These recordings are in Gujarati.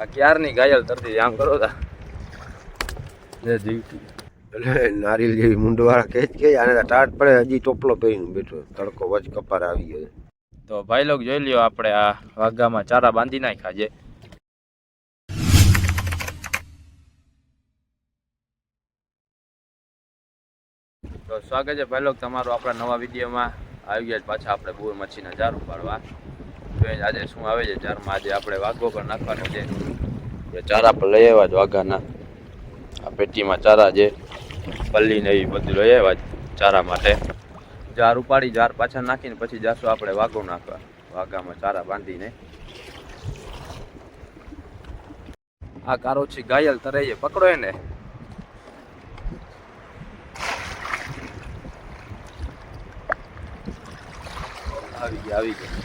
આ ક્યારની ઘાયલ તરતી આમ કરો તા. જે જીવતી. એટલે નારિયેલ જેવી મુંડવાળા કે કે આને ટાટ પડે હજી ટોપલો પહેરીને બેઠો તડકો વચ કપાર આવી ગયો તો ભાઈ લોક જોઈ લ્યો આપણે આ વાઘામાં ચારા બાંધી નાખ્યા છે. તો સ્વાગત છે ભાઈ લોક તમારું આપણા નવા વિડીયોમાં. આવી ગયા પાછા આપણે બોર મચ્છીના જાર ઉપાડવા. જોઈએ આજે શું આવે છે? ચારમાં આજે આપણે વાઘો પર નાખવાનો છે. એ ચારા પર લઈ આવ્યા જ વાઘાના. આ પેટીમાં ચારા છે પલ્લી ને એવી બધું લઈ આવ્યા જ ચારા માટે. જાર ઉપાડી જાર પાછા નાખીને પછી જાશું આપણે વાઘો નાખવા. વાઘામાં ચારા બાંધીને. આ કારો છે, ઘાયલ તરે પકડો એને. આવી ગયા આવી ગયા.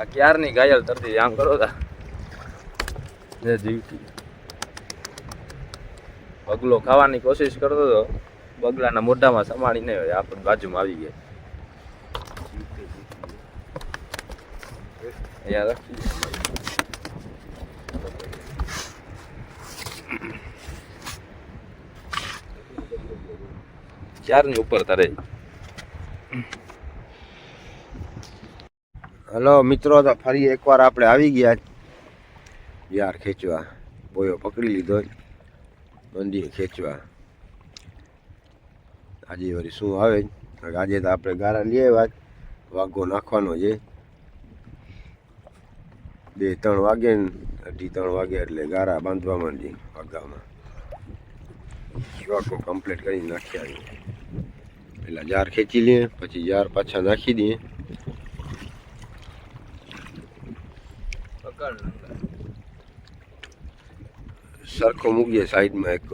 આ ક્યારની ઘાયલ તરતી આમ કરો તા? જે જીવતી. બગલો ખાવાની કોશિશ કરતો હતો બગલાના મોઢામાં સમાણી નહીં હોય આપણે બાજુમાં આવી ગયા. અહીંયા રાખી ઉપર તરે? હલો, મિત્રો, તો ફરી એકવાર આપણે આવી ગયા. યાર ખેંચવા. બોયો પકડી લીધો. મંદિર ખેંચવા. આજે વળી શું આવે? આજે તો આપણે ગારા લઈ આવ્યા. જ. વાઘો નાખવાનો છે. બે, ત્રણ વાગે ને અઢી, ત્રણ વાગે એટલે ગારા બાંધવા માંડી વાઘામાં વાઘો કમ્પ્લીટ કરી નાખી આવી પેલા જાર ખેંચી લઈએ પછી જાર પાછા નાખી દઈએ સરખો મૂકીએ સાઈડમાં એક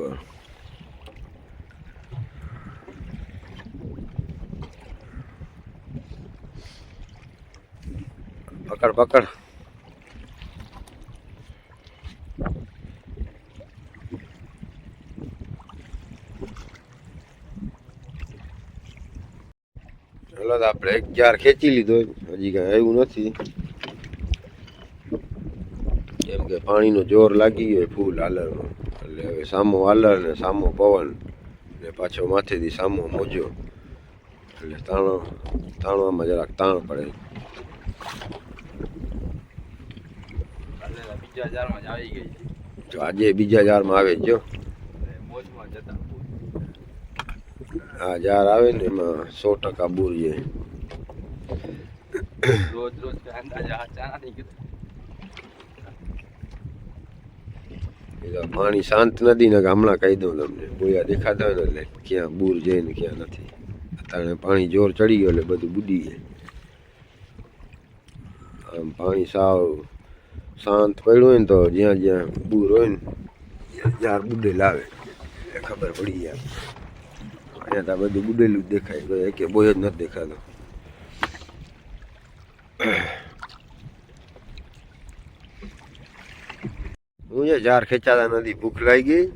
પકડ પકડ. ચલો આપણે એક જાર ખેંચી લીધો. હજી કાંઈ આવ્યું નથી. કે પાણીનો જોર લાગી ગયો ફૂલ હાલરમાં. એટલે હવે સામો હાલર ને સામો પવન ને પાછો માથેથી સામો મોજો. એટલે તાણો તાણવામાં જરાક તાણ પડે. જ આવી ગઈ જો આજે બીજા જારમાં આવે જો. આ જાર આવે ને એમાં સો ટકા બૂર જાય રોજ રોજ કે અંદાજે આ ચાના નહીં કીધું એ તો પાણી શાંત નથી ને હમણાં કહી દઉં તમને. બોયા દેખાતા હોય ને એટલે ક્યાં બૂર જાય ને ક્યાં નથી. અત્યારે પાણી જોર ચડી ગયો એટલે બધું બુડી જાય આમ પાણી સાવ શાંત પડ્યું હોય ને તો જ્યાં જ્યાં બૂર હોય ને જ્યાં બુડે લાવે એટલે ખબર પડી જાય. અહીંયા તો બધું બુડેલું જ દેખાય. એક બોય જ નથી દેખાતો. હું જે જાર ખેંચાતા નથી, ભૂખ લાગી ગઈ.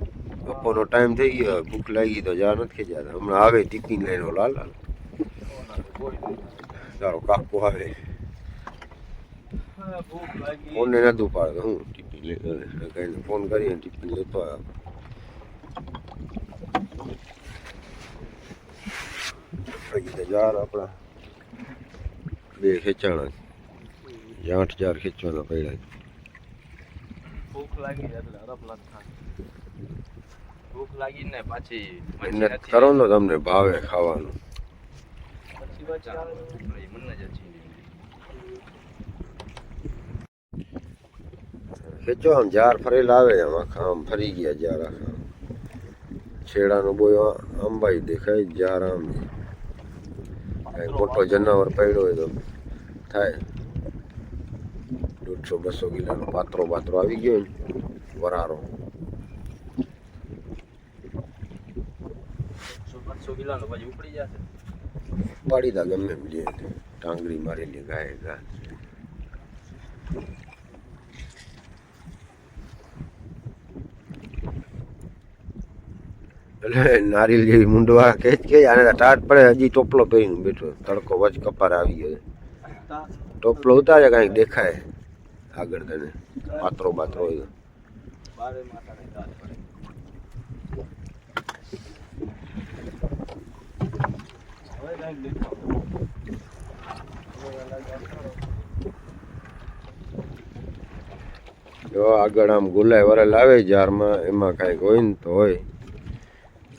બપોરનો ટાઈમ થઈ ગયો, ભૂખ લાગી તો જાર નથી ખેંચાતા. હમણાં આવે ટિફિન લઈને લાલ લાલ તારો કાકો આવે. ફોનને નથી ઉપાડતો. હું ટિફિન લઈને કહીને ફોન કરીને ટિફિન લેતો આવ્યો પછી તો જાર આપણા બે ખેંચાણા છે. આઠ હજાર ખેંચવાના પડ્યા છે. ભૂખ લાગી એટલે હરફ લખ ભૂખ લાગી ને પાછી એને કરો ને તમને ભાવે ખાવાનું. પછી બચા મને જ ખેંચો આમ જાર ફરી લાવે આમ આખા આમ ફરી ગયા જાર આખા છેડાનો બોયો આંબાઈ દેખાય જાર આમ. કઈ મોટો જનાવર પડ્યો હોય તો થાય. દોઢસો બસો કિલોનો પાત્રો પાત્રો આવી ગયો વરારો. પાડી દા ગમે એમ લે ટાંગરી મારેલી ગાય ગા એટલે નારિયેલ જેવી મુંડવા કે કે આને ટાટ પડે હજી ટોપલો પહેરીને બેઠો તડકો વચ કપાર આવી ગયો ટોપલો ઉતારે કાંઈક દેખાય. આગળ તને. પાત્રો પાત્રો હોય. જો આગળ આમ ગુલાઈ વરેલ આવે જારમાં, એમાં કાંઈક હોય ને તો હોય.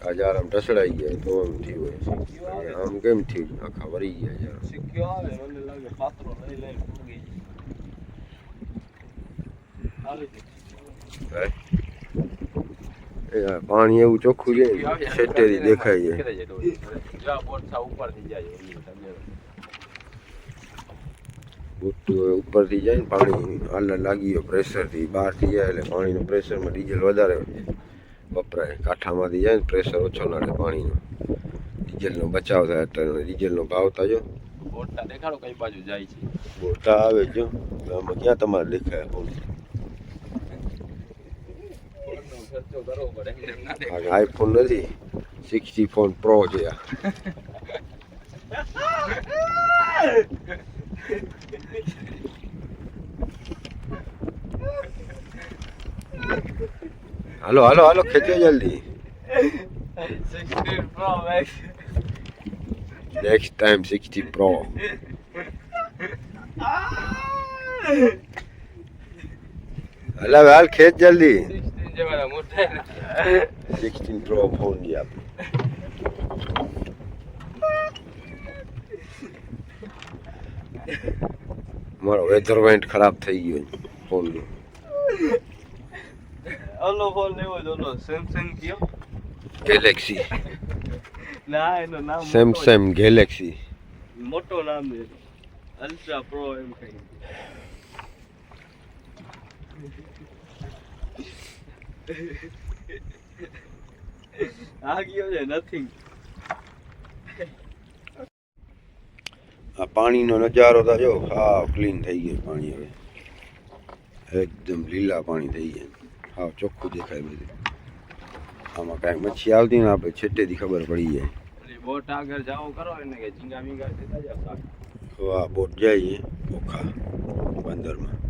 આ જાર આમ ઢસડાઈ જાય તો એમ થયું હોય. આમ કેમ થયું? આખા વરી ગયા જાર સિક્યો આવે મને લાગે પાત્રો લઈ લઈને પૂગી જાય હે? એ આ પાણી એવું ચોખ્ખું છે છેટેરી દેખાય છે. ઉપરથી જાય ને પાણી હાલર લાગી ગયો પ્રેશરથી બહારથી જાય એટલે પાણીનું પ્રેશરમાં ડીઝલ વધારે વપરાય. કાંઠામાંથી જાય ને પ્રેશર ઓછો નડે પાણીનો. ડીઝલનો બચાવ થાય અત્યારે ડીઝલનો ભાવ થયો બોટા દેખાડો કઈ બાજુ જાય છે. બોટા આવે જો. ગામમાં ક્યાં તમારે દેખાય ખર્ચો કરવો પડે આઈફોન નથી સિક્સટી ફોન પ્રો છે હાલો હાલો હાલો, ખેંચો જલ્દી. 16 Pro Max. Next time sixty pro હાલ હાલ, ખેંચ જલ્દી. 16 જેવાના મોટા ને. સિક્સટીન પ્રો ફોન છે મારો વેધર વેન્ટ ખરાબ થઈ ગયો ફોનનો ઓલો ફોન લેવો જ ઓલો સેમસંગ કયો? ગેલેક્સી ના એનું નામ સેમસંગ ગેલેક્સી મોટો નામ છે. અલ્ટ્રા પ્રો એમ કઈ આ ગયો છે નથિંગ આ પાણીનો નજારો તો જો હાવ ક્લીન થઈ ગયું પાણી હવે. એકદમ લીલા પાણી થઈ ગયા. હાવ ચોખ્ખું દેખાય બધું. આમાં કાંઈ મચ્છી આવતી ને આપણે છેટેથી ખબર પડી જાય. બોટ આગળ જાઓ કરો એને કે ઝીંગા મીંગા જાવ બોટ જાય ઓખા બંદરમાં.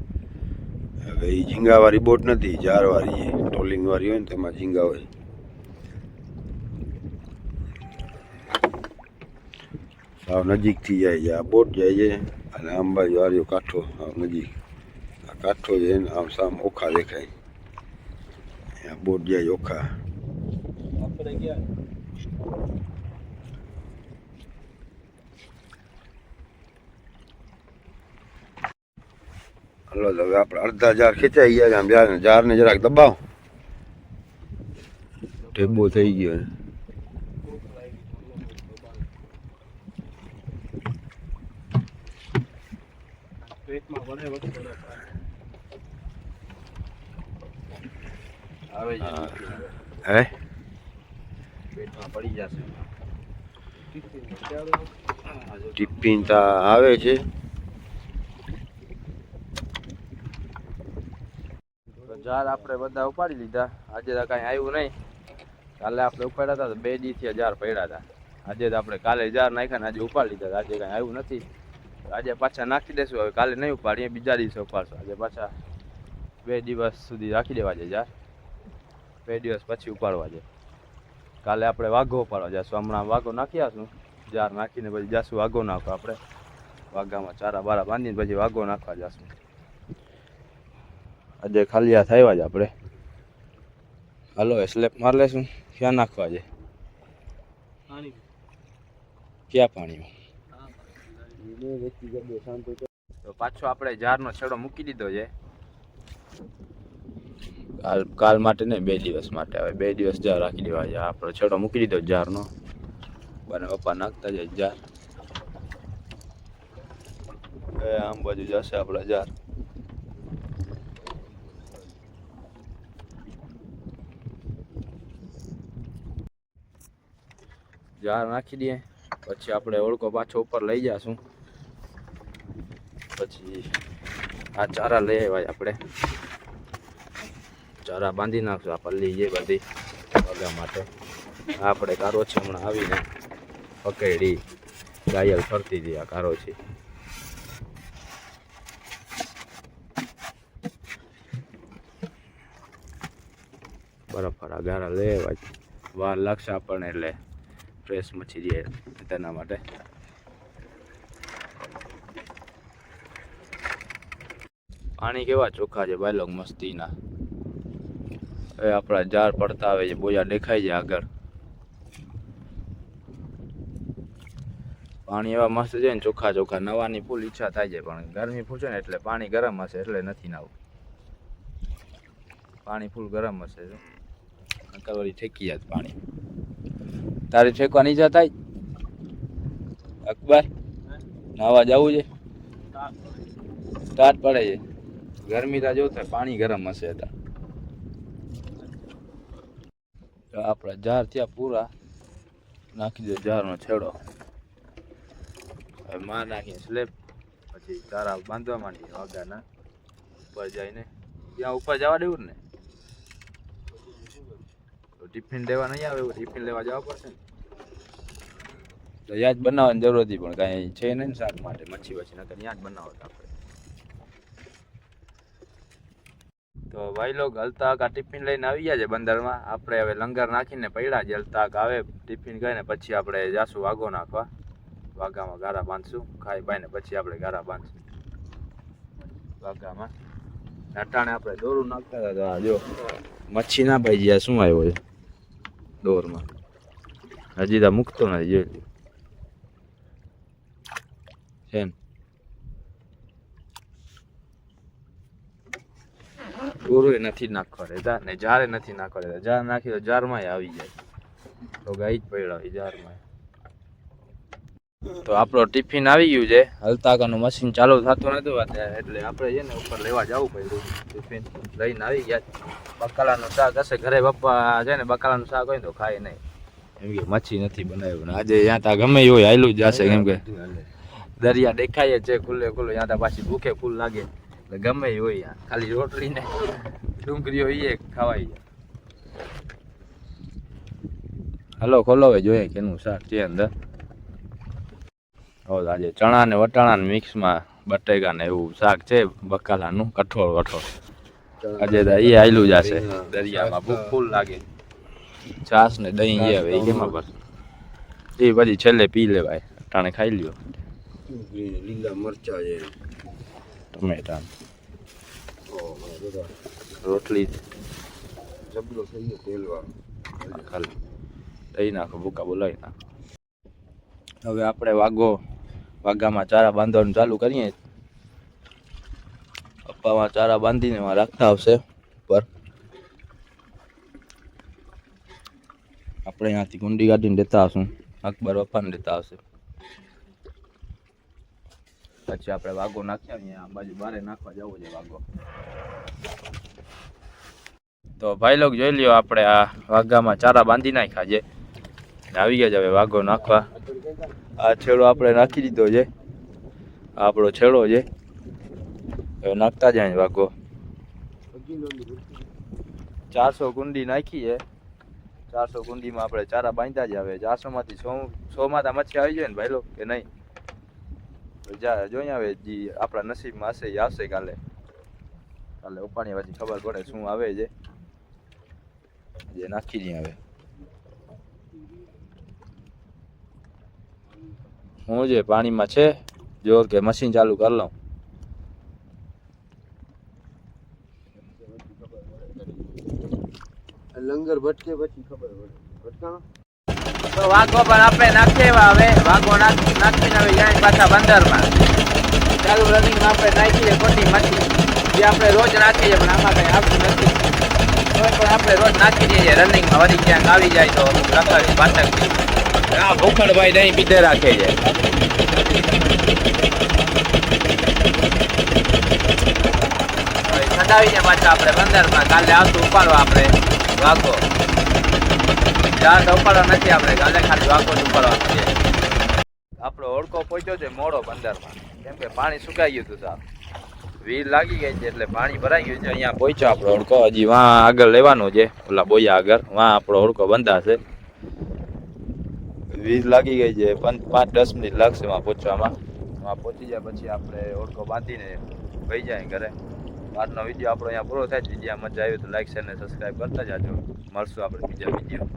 હવે એ ઝીંગાવાળી બોટ નથી, જારવાળી છે ટ્રોલિંગવાળી હોય ને તેમાં ઝીંગા હોય સાવ નજીકથી જાય છે, આ બોટ જાય છે, અને અંબાજી વાળીઓ કાંઠો સાવ નજીક. આ કાંઠો છે ને આમ સામ ઓખા દેખાય. આ બોટ જાય ઓખા. આપણે ગયા. હલો હવે આપણે અડધા જાર ખેંચાઈ ગયા છે. આમ જાર જારને જરાક દબાવ. ઢેબો થઈ ગયો હા. તા આવે છે. જાર આપણે બધા ઉપાડી લીધા. આજે તો કાંઈ આવ્યું નહીં. કાલે આપણે ઉપાડ્યા હતા તો બે દીથી જાર પડ્યા હતા. આજે તો આપણે કાલે જાર નાખ્યા ને આજે ઉપાડી લીધા આજે કાંઈ આવ્યું નથી. આજે પાછા નાખી દેશું. હવે કાલે નહીં ઉપાડીએ, બીજા દિવસે ઉપાડશું. આજે પાછા બે દિવસ સુધી રાખી દેવા છે જાર. બે દિવસ પછી ઉપાડવા છે. કાલે આપણે વાઘો ઉપાડવા જશું. હમણાં વાઘો નાખી આવશું જાર નાખીને પછી જાશું વાઘો નાખવા આપણે. વાઘામાં ચારા બારા બાંધીને પછી વાઘો નાખવા જશું. આજે ખાલી હાથ આવ્યા જ આપણે. હાલો સ્લેપ માર લેશું. ક્યાં નાખવા છે? ક્યાં પાણીમાં? તો પાછો આપણે જારનો છેડો મૂકી દીધો છે. કાલ કાલ માટે ને બે દિવસ માટે. હવે બે દિવસ જાર રાખી દેવા છે. આપણો છેડો મૂકી દીધો જારનો. બને પપ્પા નાખતા જાય જાર. એ આમ બાજુ જશે આપણે જાર. ઝાર નાખી દઈએ. પછી આપણે ઓળકો પાછો ઉપર લઈ જશું. પછી આ ચારા લઈ આવ્યા આપણે. ચારા બાંધી નાખશું, આ પલ્લી જે બધી પગા માટે. આપણે કારો છે, હમણાં આવીને પકડી. ગાયલ ફરતી હતી આ કારો છે. બરાબર આ ગારા લે વાર લાગશે આપણને એટલે. ફ્રેશ મચી જાય તેના માટે. પાણી કેવા ચોખ્ખા છે બાયલોગ મસ્તીના. હવે આપણા જાર પડતા આવે છે, બોજા દેખાય છે આગળ. પાણી એવા મસ્ત છે ને ચોખ્ખા ચોખ્ખા, નવાની ફૂલ ઈચ્છા થાય છે, પણ ગરમી ફૂલ છે ને એટલે પાણી ગરમ હશે એટલે નથી નાવું પાણી ફૂલ ગરમ હશે વળી ઠેકી જાય પાણી. તારે છેકવા નહીં જતા અકબર, નાવા જવું છે? સ્ટાર્ટ પડે છે. ગરમી તા જો થાય પાણી ગરમ હશે તા તો આપણા જાર ત્યાં પૂરા નાખી દો જારનો છેડો. હવે માર નાખીને સ્લેબ પછી તારા બાંધવા માંડી વાગાના ઉપર જઈને. ત્યાં ઉપર જવા દેવું ને? ટિફિન લેવા નહીં આવે એવું? ટિફિન લેવા જવા પડશે ને? તો યાદ બનાવવાની જરૂર હતી પણ કાંઈ છે નહીં શાક માટે, મચ્છી વચ્ચે નકર યાદ બનાવતા આપણે. તો ભાઈ લોક હલતાક આ ટિફિન લઈને આવી ગયા છે બંદરમાં. આપણે હવે લંગર નાખીને પડ્યા છે. હલતાક આવે, ટિફિન કરીને પછી આપણે જાશું વાઘો નાખવા. વાઘામાં ગારા બાંધશું. ખાઈ બાઈને પછી આપણે ગારા બાંધશું. વાઘામાં. નટાણે આપણે દોરું નાખતા હતા જો, મચ્છી ના ભાઈ ગયા શું આવ્યો છે દોરમાં. હજી તો મૂકતો નથી, જોઈ. ને દોરું નથી નાખવા રહેતા ને જારે નથી નાખવા રહેતા જાર નાખી તો જારમાં આવી જાય તો ગાઈ જ પડ્યા હોય તો આપણો ટિફિન આવી ગયું છે. હલતાકાનું મશીન ચાલુ થતું નતું એટલે આપણે છે ને ઉપર લેવા જવું પડ્યું ટિફિન. લઈને આવી ગયા. બકાલાનું શાક હશે, ઘરે પપ્પા છે ને બકાલાનું શાક હોય ને તો ખાય નહીં. એમ કે મચ્છી નથી બનાવ્યું આજે ત્યાં ત્યાં ગમે એવું હાયલું જ જશે કેમ કે દરિયા દેખાય છે, ખુલ્લે ખુલ્લે. ત્યાં તો પાછી ભૂખે ફૂલ લાગે. એટલે ગમે એ હોય ખાલી રોટલી ને ડુંગળીઓ એ ખાવાય. જાય હલો, ખોલો હવે, જોઈએ કેનું શાક છે અંદર. હવે આજે ચણા ને વટાણા ને મિક્સમાં બટેકા ને એવું શાક છે, બકાલાનું, કઠોળ વઠોળ. આજે તો એ આયલું જશે દરિયામાં ભૂખ ફૂલ લાગે. છાસ ને દહીં એ હવે એમાં પર એ પછી છેલ્લે પી લેવાય. અટાણે ખાઈ લ્યો. લીલા મરચા છે. ટમેટા રોટલી. જબલો થઈ ગયો તેલવાળો ખાલી. દઈ નાખો ભૂકા બોલાવી નાખો. હવે આપણે વાઘો વાઘામાં ચારા બાંધવાનું ચાલુ કરીએ. પપ્પામાં ચારા બાંધીને એમાં રાખતા આવશે ઉપર. આપણે અહીંયાથી ગુંડી કાઢીને દેતા આવશું. અકબર પપ્પાને દેતા આવશે. પછી આપણે વાઘો નાખ્યા અહીંયા આ બાજુ બારે નાખવા જવું છે વાઘો. તો ભાઈ લોકો જોઈ લ્યો આપણે આ વાઘામાં ચારા બાંધી નાખ્યા છે. આવી ગયા હવે વાઘો નાખવા. આ છેડો આપણે નાખી દીધો છે. આપણો છેડો છે. હવે નાખતા જાય વાઘો. ચારસો કુંડી નાખી છે. ચારસો કુંડીમાં આપણે ચારા બાંધતા જ આવે ચારસો માંથી સો સો માં મચ્છી આવી જાય ને ભાઈ લોક કે નહીં? જા, જોઈ આવે જી, આપણા નસીબમાં હશે, એ આવશે કાલે. કાલે ઉપાણી પછી ખબર પડે શું આવે છે. જે નાખી દઈએ આવે હું જે પાણીમાં છે, જોર કે મશીન ચાલુ કરી લઉં. લંગર ભટકે પછી ખબર પડે. ભટકાણો? તો વાઘો પણ આપણે નાખીએ હવે. વાઘો નાખી નાખીને હવે જાય પાછા બંદરમાં. ચાલુ રનિંગમાં આપણે નાખીએ ખોટી મચ્છી જે આપણે રોજ નાખીએ પણ આમાં કંઈ આવતું નથી. તોય પણ આપણે રોજ નાખી દઈએ રનિંગમાં. વળી ક્યાંક આવી જાય તો રખડી પાછળ આ ભૂખડભાઈ નહીં પીધે રાખે છે. હવે પાછા આપણે બંદરમાં. કાલે આવતું ઉપાડવા આપણે વાઘો. ચાર ઉપાડવા નથી આપણે કાલે ખાલી વાઘો જ નથી છે. આપણો ઓળખો પહોંચ્યો છે મોડો બંદરમાં. કેમ કે પાણી સુકાઈ ગયું હતું સાહેબ. વીર લાગી ગઈ છે એટલે પાણી ભરાઈ ગયું છે. અહીંયા પહોંચ્યો આપણો ઓળખો. હજી વાં આગળ લેવાનો છે. ઓલા બોયા આગળ. વાં આપણો ઓળખો બંધાશે. વીજ લાગી ગઈ છે. પાંચ દસ મિનિટ લાગશે વાં પહોંચવામાં. વાં પહોંચી જાય પછી આપણે ઓળખો બાંધીને વહી જાય ઘરે. આજનો વીડિયો આપણો અહીંયા પૂરો થાય વીડિયો મજા આવી તો લાઈક શેર અને સબસ્ક્રાઈબ કરતા જાજો. મળશું આપણે બીજા વીડિયો